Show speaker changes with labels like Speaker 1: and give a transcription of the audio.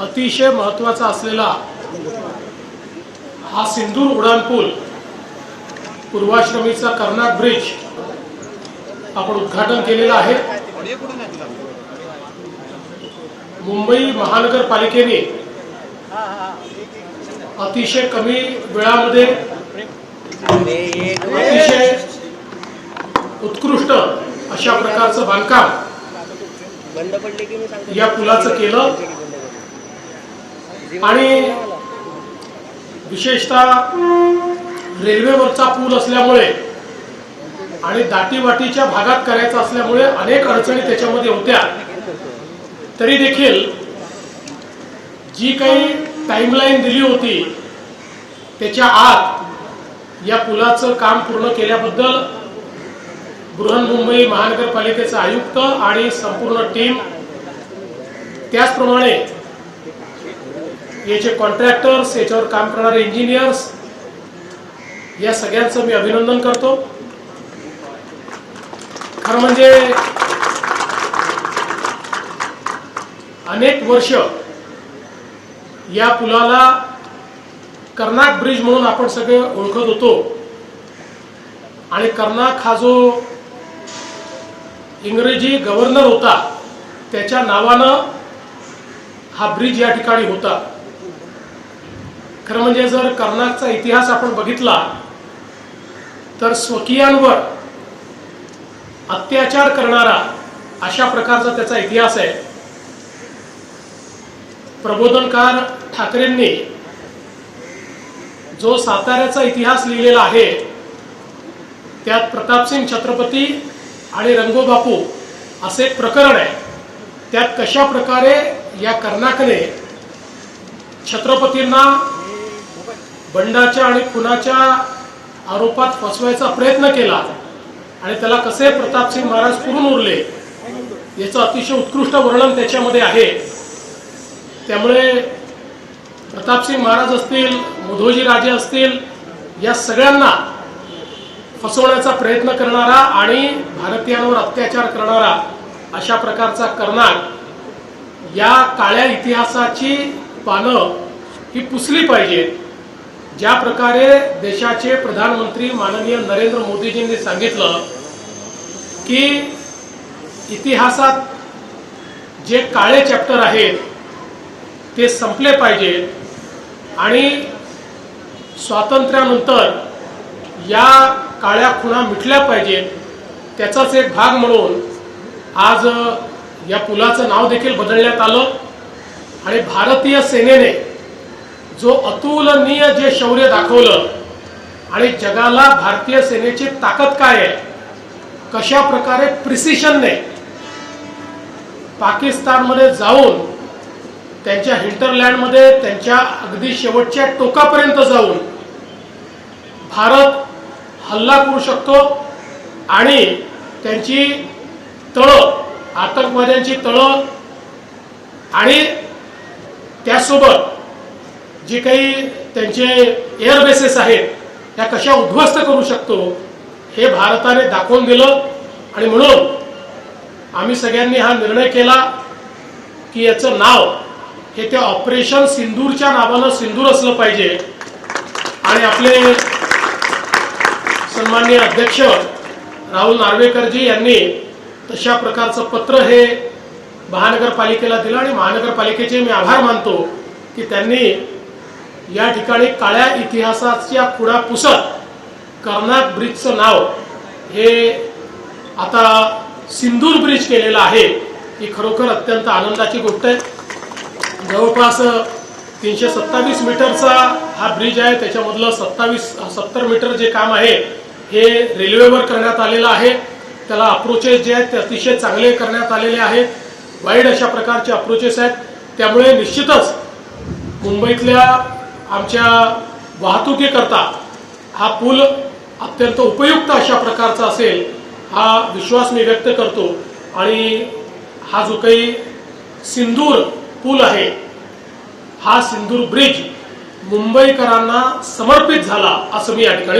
Speaker 1: अतिशय महत्त्वाचा असलेला हा सिंधूर उड्डाणपूल पूर्वाश्रमीचा कर्नाट ब्रिज आपण उद्घाटन केलेलं आहे. मुंबई महानगरपालिकेने अतिशय कमी वेळामध्ये अतिशय उत्कृष्ट अशा प्रकारचं बांधकाम या पुलाचं केलं. आणि विशेषतः रेल्वेवरचा पूल असल्यामुळे आणि दाटीवाटीच्या भागात करायचा असल्यामुळे अनेक अडचणी त्याच्यामध्ये होत्या. तरी देखील जी काही टाईमलाईन दिली होती त्याच्या आत या पुलाचं काम पूर्ण केल्याबद्दल बृहन्मुंबई महानगरपालिकेचे आयुक्त आणि संपूर्ण टीम त्याचप्रमाणे याचे कॉन्ट्रॅक्टर्स याच्यावर काम करणारे इंजिनियर्स या सगळ्यांचं मी अभिनंदन करतो. खरं म्हणजे अनेक वर्ष या पुलाला कर्नाक ब्रिज म्हणून आपण सगळे ओळखत होतो. आणि कर्नाक हा जो इंग्रजी गव्हर्नर होता त्याच्या नावानं हा ब्रिज या ठिकाणी होता. खरं म्हणजे जर कर्नाकचा इतिहास आपण बघितला तर स्वकीयांवर अत्याचार करणारा अशा प्रकारचा त्याचा इतिहास आहे. प्रबोधनकार ठाकरेंनी जो साताऱ्याचा इतिहास लिहिलेला आहे त्यात प्रतापसिंग छत्रपती आणि रंगोबापू असे एक प्रकरण आहे. त्यात कशा प्रकारे या कर्नाकने छत्रपतींना बंडाच्या आणि खुनाच्या आरोपात फसवायचा प्रयत्न केला. आणि त्याला कसे प्रतापसिंग महाराज पुरून उरले याचं अतिशय उत्कृष्ट वर्णन त्याच्यामध्ये आहे. त्यामुळे प्रतापसिंग महाराज असतील मुधोजी राजे असतील या सगळ्यांना फसवण्याचा प्रयत्न करणारा आणि भारतीयांवर अत्याचार करणारा अशा प्रकारचा कर्नाक या काळ्या इतिहासाची पानं ही पुसली पाहिजेत. ज्या प्रकारे देशाचे प्रधानमंत्री माननीय नरेंद्र मोदीजींनी सांगितलं की इतिहासात जे काळे चॅप्टर आहेत ते संपले पाहिजेत आणि स्वातंत्र्यानंतर या काळ्या खुणा मिटल्या पाहिजेत त्याचाच एक भाग म्हणून आज या पुलाचं नाव देखील बदलण्यात आलं आणि भारतीय सेनेने जो अतुलनीय जे शौर्य दाखवलं आणि जगाला भारतीय सेनेची ताकद काय आहे? कशा प्रकारे प्रिसिशनने पाकिस्तानमध्ये जाऊन त्यांच्या हिंटरलँडमध्ये त्यांच्या अगदी शेवटच्या टोकापर्यंत जाऊन भारत हल्ला करू शकतो आणि त्यांची तळं आतंकवाद्यांची तळं आणि त्यासोबत जे काही त्यांचे एअर बेसेस आहेत त्या कशा उद्ध्वस्त करू शकतो हे भारताने दाखवून दिलं. आणि म्हणून आम्ही सगळ्यांनी हा निर्णय केला की याचं नाव हे त्या ऑपरेशन सिंदूरच्या नावानं सिंदूर असलं पाहिजे. आणि आपले सन्माननीय अध्यक्ष राहुल नार्वेकरजी यांनी तशा प्रकारचं पत्र हे महानगरपालिकेला दिलं. आणि महानगरपालिकेचे मी आभार मानतो की त्यांनी या ठिकाणी काळ्या इतिहासाच्या पुढा पुसत कर्नाक ब्रिजचं नाव हे आता सिंदूर ब्रिज केलेलं आहे ही खरोखर अत्यंत आनंदाची गोष्ट आहे. जवळपास तीनशे सत्तावीस मीटरचा हा ब्रिज आहे त्याच्यामधलं सत्तावीस सत्तर मीटर जे काम आहे हे रेल्वेवर करण्यात आलेलं आहे. त्याला अप्रोचेस जे आहेत ते अतिशय चांगले करण्यात आलेले आहेत. वाईड अशा प्रकारचे अप्रोचेस आहेत. त्यामुळे निश्चितच मुंबईतल्या आमच्या वाहतुकीकरता हा पूल अत्यंत उपयुक्त अशा प्रकारचा असेल हा विश्वास मी व्यक्त करतो. आणि हा जो काही सिंदूर पूल आहे हा सिंदूर ब्रिज मुंबईकरांना समर्पित झाला असं मी या ठिकाणी